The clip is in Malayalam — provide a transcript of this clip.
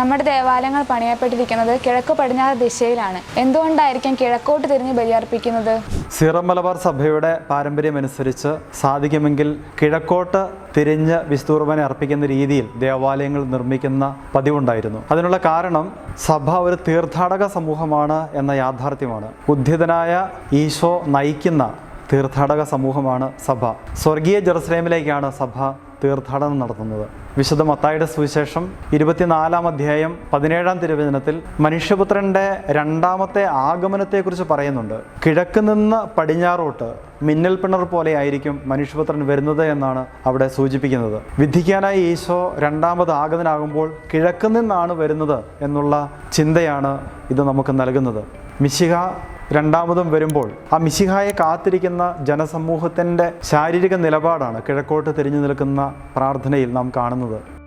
നമ്മുടെ ദേവാലയങ്ങൾ പണിയപ്പെട്ടിരിക്കുന്നത് കിഴക്ക് പടിഞ്ഞാറ് ദിശയിലാണ്. എന്തുകൊണ്ടായിരിക്കും കിഴക്കോട്ട് തിരിഞ്ഞ് ബലിയർപ്പിക്കുന്നത്? സീറം മലബാർ സഭയുടെ പാരമ്പര്യമനുസരിച്ച് സാധിക്കുമെങ്കിൽ കിഴക്കോട്ട് തിരിഞ്ഞ് വിസ്തൂർബനെ അർപ്പിക്കുന്ന രീതിയിൽ ദേവാലയങ്ങൾ നിർമ്മിക്കുന്ന പതിവുണ്ടായിരുന്നു. അതിനുള്ള കാരണം സഭ ഒരു തീർത്ഥാടക സമൂഹമാണ് എന്ന യാഥാർത്ഥ്യമാണ്. ഉദ്ധിതനായ ഈശോ നയിക്കുന്ന തീർത്ഥാടക സമൂഹമാണ് സഭ. സ്വർഗീയ ജെറുസലേമിലേക്കാണ് സഭ തീർത്ഥാടനം നടത്തുന്നത്. വിശുദ്ധ മത്തായുടെ സുവിശേഷം ഇരുപത്തിനാലാം അധ്യായം പതിനേഴാം തിരുവചനത്തിൽ മനുഷ്യപുത്രന്റെ രണ്ടാമത്തെ ആഗമനത്തെക്കുറിച്ച് പറയുന്നുണ്ട്. കിഴക്ക് നിന്ന് പടിഞ്ഞാറോട്ട് മിന്നൽ പിണർ പോലെ ആയിരിക്കും മനുഷ്യപുത്രൻ വരുന്നത് എന്നാണ് അവിടെ സൂചിപ്പിക്കുന്നത്. വിധിക്കാനായി ഈശോ രണ്ടാമത് ആഗതനാകുമ്പോൾ കിഴക്ക് നിന്നാണ് വരുന്നത് എന്നുള്ള ചിന്തയാണ് ഇത് നമുക്ക് നൽകുന്നത്. മിശിഹ രണ്ടാമതും വരുമ്പോൾ ആ മിശിഹായെ കാത്തിരിക്കുന്ന ജനസമൂഹത്തിന്റെ ശാരീരിക നിലപാടാണ് കിഴക്കോട്ട് തിരിഞ്ഞു നിൽക്കുന്ന പ്രാർത്ഥനയിൽ നാം കാണുന്നത്.